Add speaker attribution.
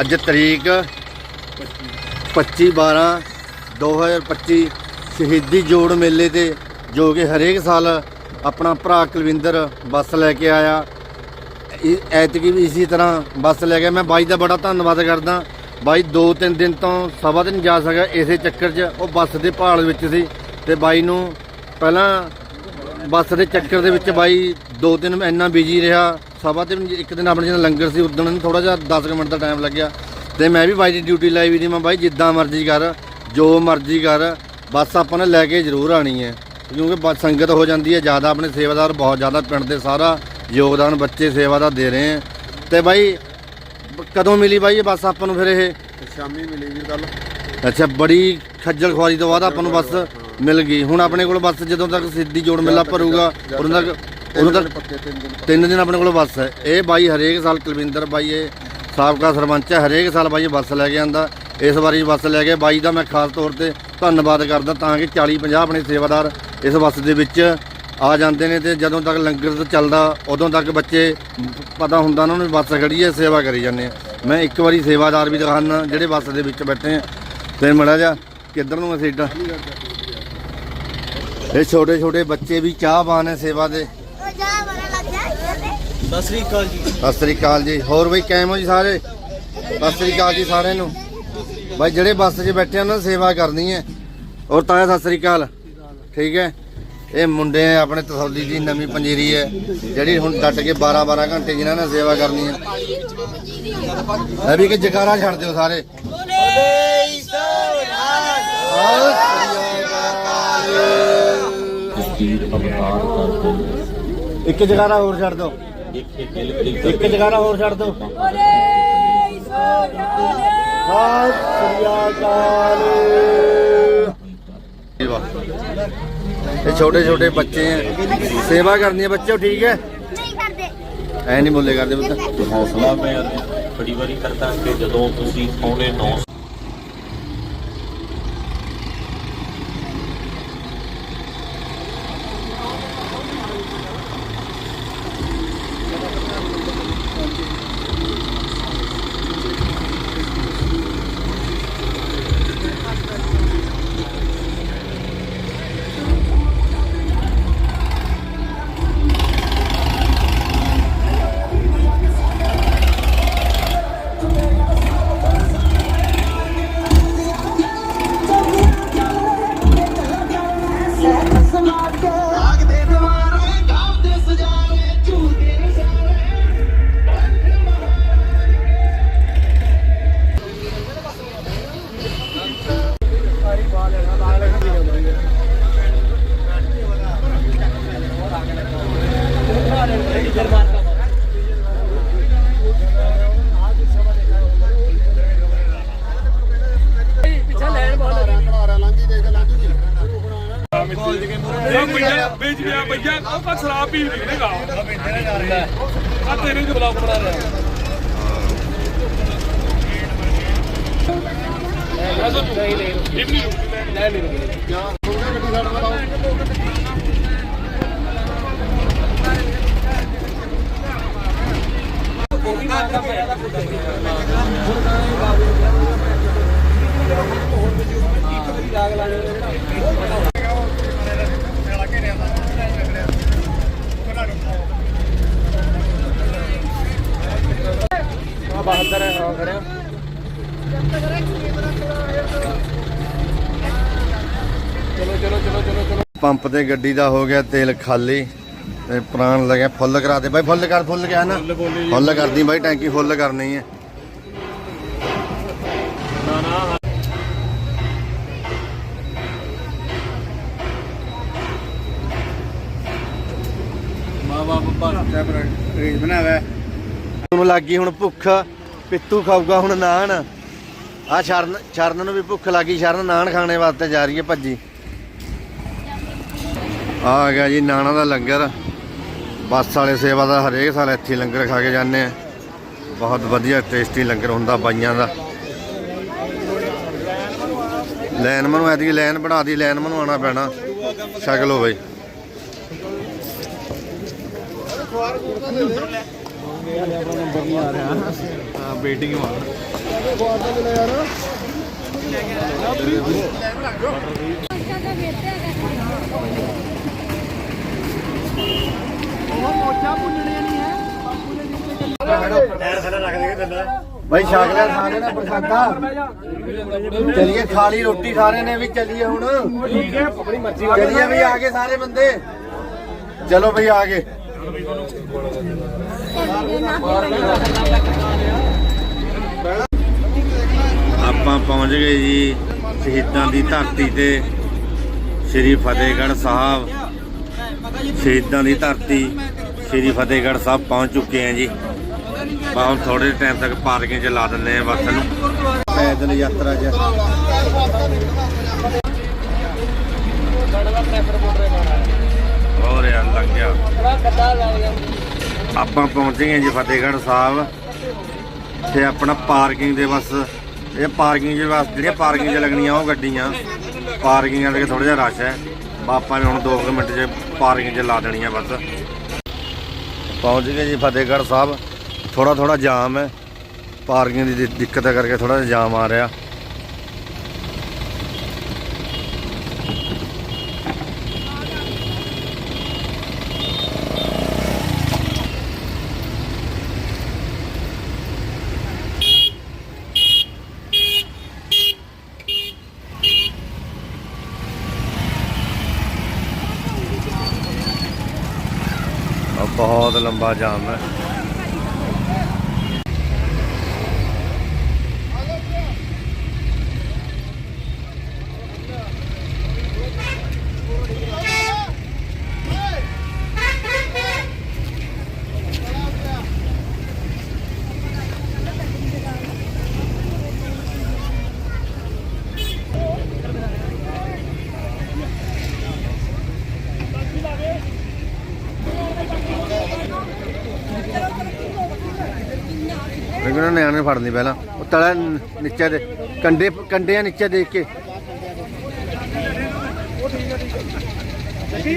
Speaker 1: ਅੱਜ ਤਰੀਕ 25 12 2025 ਸ਼ਹੀਦੀ ਜੋੜ ਮੇਲੇ ਤੇ ਜੋ ਕਿ ਹਰੇਕ ਸਾਲ ਆਪਣਾ ਭਰਾ ਕੁਲਵਿੰਦਰ ਬੱਸ ਲੈ ਕੇ ਆਇਆ। ਐਤਕੀ ਵੀ ਇਸੇ ਤਰ੍ਹਾਂ ਬੱਸ ਲੈ ਗਿਆ। ਮੈਂ ਬਾਈ ਦਾ ਬੜਾ ਧੰਨਵਾਦ ਕਰਦਾ। ਬਾਈ 2-3 ਦਿਨ ਤੋਂ ਸਭਾ ਤੇ ਨਹੀਂ ਜਾ ਸਕਿਆ। ਇਸੇ ਚੱਕਰ 'ਚ ਉਹ ਬੱਸ ਦੇ ਭਾਲ ਵਿੱਚ ਸੀ ਤੇ ਬਾਈ ਨੂੰ ਪਹਿਲਾਂ ਬੱਸ ਦੇ ਚੱਕਰ ਦੇ ਵਿੱਚ ਬਾਈ ਦੋ ਦਿਨ ਇੰਨਾ ਬਿਜ਼ੀ ਰਿਹਾ ਸਭਾ ਤੇ ਇੱਕ ਦਿਨ ਆਪਣੇ ਜਿਹੜਾ ਲੰਗਰ ਸੀ ਉਦੋਂ ਨੂੰ ਥੋੜਾ ਜਿਹਾ 10 ਕੁ ਮਿੰਟ ਦਾ ਟਾਈਮ ਲੱਗਿਆ। ਤੇ ਮੈਂ ਵੀ ਬਾਈ ਦੀ ਡਿਊਟੀ ਲਾਈ ਵੀ ਦੀ ਮੈਂ ਬਾਈ ਜਿੱਦਾਂ ਮਰਜ਼ੀ ਕਰ ਜੋ ਮਰਜ਼ੀ ਕਰ ਬੱਸ ਆਪਾਂ ਨੇ ਲੈ ਕੇ ਜ਼ਰੂਰ ਆਣੀ ਹੈ। ਕਿਉਂਕਿ ਸੰਗਤ ਹੋ ਜਾਂਦੀ ਹੈ ਜ਼ਿਆਦਾ ਆਪਣੇ ਸੇਵਾਦਾਰ ਬਹੁਤ ਜ਼ਿਆਦਾ ਪਿੰਡ ਦੇ ਸਾਰਾ ਯੋਗਦਾਨ ਬੱਚੇ ਸੇਵਾ ਦਾ ਦੇ ਰਹੇ ਹੈ। ਤੇ ਬਾਈ ਕਦੋਂ ਮਿਲੀ ਬਾਈ ਇਹ ਬੱਸ ਆਪਾਂ ਨੂੰ ਫਿਰ ਇਹ?
Speaker 2: ਸ਼ਾਮੀ ਮਿਲੇਗੀ ਕੱਲ
Speaker 1: ਅੱਛਾ ਬੜੀ ਖੱਜਲ ਖੁਆਰੀ ਤੋਂ ਬਾਅਦ ਆਪਾਂ ਨੂੰ ਬੱਸ ਮਿਲ ਗਈ। ਹੁਣ ਆਪਣੇ ਕੋਲ ਬੱਸ ਜਦੋਂ ਤੱਕ ਸਿੱਧੀ ਜੋੜ ਮੇਲਾ ਭਰੂਗਾ ਉਦੋਂ ਤੱਕ ਉਦੋਂ ਤੱਕ
Speaker 2: ਪੱਕੇ ਤਿੰਨ ਦਿਨ
Speaker 1: ਤਿੰਨ ਦਿਨ ਆਪਣੇ ਕੋਲ ਬੱਸ ਹੈ। ਇਹ ਬਾਈ ਹਰੇਕ ਸਾਲ ਕੁਲਵਿੰਦਰ ਬਾਈ ਇਹ ਸਾਬਕਾ ਸਰਪੰਚ ਹੈ। ਹਰੇਕ ਸਾਲ ਬਾਈ ਇਹ ਬੱਸ ਲੈ ਕੇ ਆਂਦਾ। ਇਸ ਵਾਰੀ ਬੱਸ ਲੈ ਕੇ ਬਾਈ ਦਾ ਮੈਂ ਖਾਸ ਤੌਰ ਤੇ ਧੰਨਵਾਦ ਕਰਦਾ ਤਾਂ ਕਿ 40 50 ਆਪਣੇ ਸੇਵਾਦਾਰ ਇਸ ਬੱਸ ਦੇ ਵਿੱਚ ਆ ਜਾਂਦੇ ਨੇ ਤੇ ਜਦੋਂ ਤੱਕ ਲੰਗਰ ਚੱਲਦਾ ਉਦੋਂ ਤੱਕ ਬੱਚੇ ਪਤਾ ਹੁੰਦਾ ਉਹਨਾਂ ਨੂੰ ਬੱਸ ਖੜੀ ਹੈ ਸੇਵਾ ਕਰੀ ਜਾਂਦੇ ਆ। ਮੈਂ ਇੱਕ ਵਾਰੀ ਸੇਵਾਦਾਰ ਵੀ ਦਿਖਾਣਾ ਜਿਹੜੇ ਬੱਸ ਦੇ ਵਿੱਚ ਬੈਠੇ ਆ। ਤੇ ਮੜਾ ਜਾ ਕਿੱਧਰ ਨੂੰ ਮੈਂ ਸੀਟਾਂ? ਇਹ ਛੋਟੇ ਛੋਟੇ ਬੱਚੇ ਵੀ ਚਾਹਵਾਨ ਹੈ ਸੇਵਾ ਦੇ।
Speaker 3: ਸਤਿ ਸ੍ਰੀ ਅਕਾਲ ਜੀ।
Speaker 1: ਸਤਿ ਸ੍ਰੀ ਅਕਾਲ ਜੀ। ਹੋਰ ਬਈ ਕਾਇਮ ਹੋ ਜੀ ਸਾਰੇ? ਸਤਿ ਸ੍ਰੀ ਅਕਾਲ ਜੀ ਸਾਰਿਆਂ ਨੂੰ। ਬਾਈ ਜਿਹੜੇ ਬੱਸ 'ਚ ਬੈਠੇ ਆ ਉਹਨਾਂ ਦੀ ਸੇਵਾ ਕਰਨੀ ਹੈ। ਔਰ ਤਾਂ ਸਤਿ ਸ੍ਰੀ ਅਕਾਲ। ਠੀਕ ਹੈ? ਇਹ ਮੁੰਡੇ ਆ ਆਪਣੇ ਤਸੌਲੀ ਦੀ ਨਵੀਂ ਪੰਜੀਰੀ ਹੈ ਜਿਹੜੀ ਹੁਣ ਡਟ ਕੇ 12 12 ਘੰਟੇ ਜਿਨ੍ਹਾਂ ਨੇ ਸੇਵਾ ਕਰਨੀ ਹੈ। ਇਹ ਵੀ ਕਿ ਜਕਾਰਾ ਛੱਡ ਦਿਓ ਸਾਰੇ। ਸਤਿ ਸ੍ਰੀ
Speaker 4: ਸਪੀਡ ਅਵਤਾਰ ਕਰਦੇ
Speaker 1: ਇੱਕ ਜਕਾਰਾ ਹੋਰ ਛੱਡ ਦਿਓ
Speaker 4: ਇੱਕ
Speaker 1: ਜਕਾਰਾ ਹੋਰ ਛੱਡ ਦਿਓ ਸਤਿ ਸ੍ਰੀ ਅਕਾਲ। ਇਹ ਛੋਟੇ ਛੋਟੇ ਬੱਚੇ ਆ। ਸੇਵਾ ਕਰਨੀ ਹੈ ਬੱਚੋ ਠੀਕ ਹੈ?
Speaker 5: ਨਹੀਂ ਕਰਦੇ।
Speaker 1: ਐ ਨਹੀਂ ਬੋਲੇ ਕਰਦੇ ਪੁੱਤ।
Speaker 4: ਹੌਸਲਾ ਮੈਂ ਬੜੀ ਵਾਰੀ ਕਰਦਾ ਕਿ ਜਦੋਂ ਤੁਸੀਂ ਪੌਣੇ 9
Speaker 6: ਵੇਚ ਗਿਆ ਭਈਆ ਉਹ ਤਾਂ ਸ਼ਰਾਬ ਪੀ ਨਿਕਲੇਗਾ ਆ ਤੇਰੇ ਨੂੰ ਬਲੌਗ ਬਣਾ ਰਿਹਾ। ਇਤਨੀ ਲੈ ਲੈ
Speaker 1: ਪੰਪ ਤੇ ਗੱਡੀ ਦਾ ਹੋ ਗਿਆ ਤੇਲ ਖਾਲੀ ਤੇ ਪ੍ਰਾਣ ਲੱਗਿਆ ਫੁੱਲ ਕਰਾ ਦੇ। ਬਾਈ ਫੁੱਲ ਕਰ ਫੁੱਲ ਗਿਆ ਨਾ? ਫੁੱਲ ਕਰਦੀ ਬਾਈ ਟੈਂਕੀ ਫੁੱਲ ਕਰਨੀ ਹੈ। ਨੂੰ ਲੱਗੀ ਹੁਣ ਭੁੱਖ ਪਿੱਤੂ ਖਾਊਗਾ ਹੁਣ ਨਾਨ। ਆ ਸ਼ਰਨ ਸ਼ਰਨ ਨੂੰ ਵੀ ਭੁੱਖ ਲੱਗੀ ਸ਼ਰਨ ਨਾਨ ਖਾਣੇ ਵਾਸਤੇ ਜਾ ਰਹੀ ਹੈ ਭੱਜੀ। ਆ ਗਿਆ ਜੀ ਨਾਨਾ ਦਾ ਲੰਗਰ ਬੱਸ ਵਾਲੇ ਸੇਵਾ ਦਾ ਹਰੇਕ ਸਾਲ ਇੱਥੇ ਲੰਗਰ ਖਾ ਕੇ ਜਾਂਦੇ ਆ ਬਹੁਤ ਵਧੀਆ ਟੇਸਟੀ ਲੰਗਰ ਹੁੰਦਾ ਬਾਈਆਂ ਦਾ ਲੈਨ ਮਨੂੰ ਐਦੀ ਲੈਨ ਬਣਾ ਦੀ ਲੈਨ ਮਨੂੰ ਆਉਣਾ ਪੈਣਾ ਛਕ ਲਓ ਬਾਈ ਹਾਂ ਵੇਟਿੰਗ ਮਾਰ ਭਾਈ ਛਕ ਲਿਆ ਸਾਰੇ ਨੇ ਪ੍ਰਸ਼ਾਦਾ। ਚਲਿਏ ਖਾ ਰੋਟੀ ਸਾਰੇ ਨੇ ਵੀ ਚੱਲੀਏ ਹੁਣ। ਠੀਕ ਹੈ ਆਪਣੀ ਮਰਜ਼ੀ ਚਲਿਏ ਵੀ ਆ ਗਏ ਸਾਰੇ ਬੰਦੇ। ਚਲੋ ਭਈ ਆ ਗਏ। ਆਪਾਂ ਪਹੁੰਚ ਗਏ ਜੀ ਸ਼ਹੀਦਾਂ ਦੀ ਧਰਤੀ ਤੇ। ਸ੍ਰੀ ਫਤਿਹਗੜ੍ਹ ਸਾਹਿਬ। ਸ਼ਹੀਦਾਂ ਦੀ ਧਰਤੀ। ਸ੍ਰੀ ਫਤਿਹਗੜ੍ਹ ਸਾਹਿਬ ਪਹੁੰਚ ਚੁੱਕੇ ਹਾਂ ਜੀ। ਬਾ ਹੁਣ ਥੋੜੇ ਟਾਈਮ ਤੱਕ ਪਾਰਕਿੰਗ 'ਚ ਲਾ ਦਿੰਦੇ ਆ ਬੱਸ ਨੂੰ। ਪੈਦਲ ਯਾਤਰਾ 'ਚ। ਹੋਰ ਯਾਰ, ਲੱਗ ਗਿਆ। ਆਪਾਂ ਪਹੁੰਚ ਗਏ ਜੀ ਫਤਿਹਗੜ੍ਹ ਸਾਹਿਬ। ਤੇ ਆਪਣਾ ਪਾਰਕਿੰਗ ਦੇ ਬਸ, ਇਹ ਪਾਰਕਿੰਗ ਦੇ ਬਸ, ਜਿਹੜੀਆਂ ਪਾਰਕਿੰਗ 'ਚ ਲੱਗਣੀਆਂ ਉਹ ਗੱਡੀਆਂ। ਪਾਰਕਿੰਗਾਂ ਦੇ ਥੋੜਾ ਜਿਹਾ ਰਸ਼ ਹੈ। ਬਾਪਾ ਨੇ ਹੁਣ 2 ਮਿੰਟ 'ਚ ਪਾਰਕਿੰਗ 'ਚ ਲਾ ਦੇਣੀ ਦੇਣੀਆਂ ਬਸ। ਪਹੁੰਚ ਗਏ ਜੀ ਫਤਿਹਗੜ੍ਹ ਸਾਹਿਬ। ਥੋੜਾ ਥੋੜਾ ਜਾਮ ਹੈ। ਪਾਰਕਿੰਗ ਦੀ ਦਿੱਕਤ ਕਰਕੇ ਥੋੜਾ ਜਿਹਾ ਜਾਮ ਆ ਰਿਹਾ ਔਰ ਬਹੁਤ ਲੰਬਾ ਜਾਮ ਹੈ। ਲੇਕਿਨ ਨਿਆਣੇ ਨੇ ਫੜਨੀ ਪਹਿਲਾਂ। ਉਹ ਤਲਾ ਨੀਚੇ ਦੇ, ਕੰਡੇ ਕੰਡੇ ਨੀਚੇ ਦੇਖ ਕੇ।
Speaker 6: ਪਿੱਛੇ